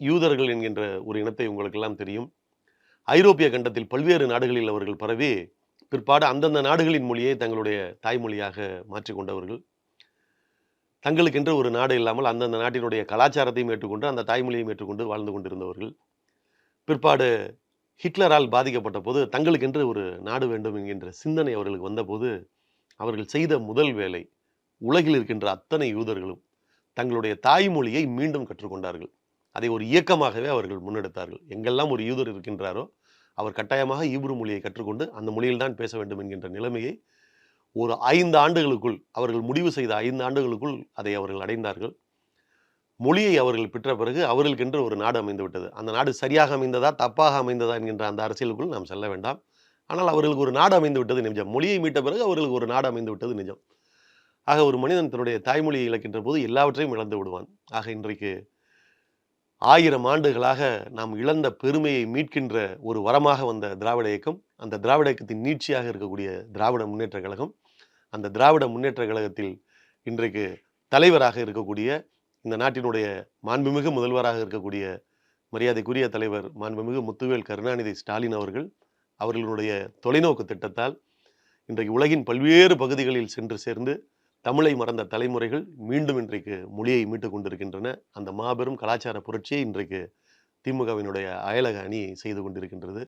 யூதர்கள் என்கின்ற ஒரு இனத்தை உங்களுக்கெல்லாம் தெரியும். ஐரோப்பிய கண்டத்தில் பல்வேறு நாடுகளில் அவர்கள் பரவி பிற்பாடு அந்தந்த நாடுகளின் மொழியை தங்களுடைய தாய்மொழியாக மாற்றிக்கொண்டவர்கள் தங்களுக்கென்று ஒரு நாடு இல்லாமல் அந்தந்த நாட்டினுடைய கலாச்சாரத்தையும் ஏற்றுக்கொண்டு அந்த தாய்மொழியையும் ஏற்றுக்கொண்டு வாழ்ந்து கொண்டிருந்தவர்கள். பிற்பாடு ஹிட்லரால் பாதிக்கப்பட்ட போது தங்களுக்கென்று ஒரு நாடு வேண்டும் என்கின்ற சிந்தனை அவர்களுக்கு வந்தபோது அவர்கள் செய்த முதல் வேலை உலகில் இருக்கின்ற அத்தனை யூதர்களும் தங்களுடைய தாய்மொழியை மீண்டும் கற்றுக்கொண்டார்கள். அதை ஒரு இயக்கமாகவே அவர்கள் முன்னெடுத்தார்கள். எங்கெல்லாம் ஒரு யூதர் இருக்கின்றாரோ அவர் கட்டாயமாக ஈப்ரு மொழியை கற்றுக்கொண்டு அந்த மொழியில் தான் பேச வேண்டும் என்கின்ற நிலைமையை ஒரு ஐந்து ஆண்டுகளுக்குள் அவர்கள் முடிவு செய்த ஐந்து ஆண்டுகளுக்குள் அதை அவர்கள் அடைந்தார்கள். மொழியை அவர்கள் பெற்ற பிறகு அவர்களுக்கென்று ஒரு நாடு அமைந்துவிட்டது. அந்த நாடு சரியாக அமைந்ததா தப்பாக அமைந்ததா என்கின்ற அந்த அரசியலுக்குள் நாம் செல்ல வேண்டாம். ஆனால் அவர்களுக்கு ஒரு நாடு அமைந்து விட்டது நிஜம். மொழியை மீட்ட பிறகு அவர்களுக்கு ஒரு நாடு அமைந்து விட்டது நிஜம். ஆக ஒரு மனிதன் தன்னுடைய தாய்மொழியை இழக்கின்ற போது எல்லாவற்றையும் இழந்து விடுவான். ஆக இன்றைக்கு ஆயிரம் ஆண்டுகளாக நாம் இழந்த பெருமையை மீட்கின்ற ஒரு வரமாக வந்த திராவிட இயக்கம் அந்த திராவிட இயக்கத்தின் நீட்சியாக இருக்கக்கூடிய திராவிட முன்னேற்ற கழகம். அந்த திராவிட முன்னேற்ற கழகத்தில் இன்றைக்கு தலைவராக இருக்கக்கூடிய இந்த நாட்டினுடைய மாண்புமிகு முதல்வராக இருக்கக்கூடிய மரியாதைக்குரிய தலைவர் மாண்புமிகு முத்துவேல் கருணாநிதி ஸ்டாலின் அவர்கள் அவர்களுடைய தொலைநோக்கு திட்டத்தால் இன்றைக்கு உலகின் பல்வேறு பகுதிகளில் சென்று சேர்ந்து தமிழை மறந்த தலைமுறைகள் மீண்டும் இன்றைக்கு மொழியை மீட்டுக் கொண்டிருக்கின்றன. அந்த மாபெரும் கலாச்சார புரட்சியை இன்றைக்கு திமுகவினுடைய அயலக அணி செய்து கொண்டிருக்கின்றது.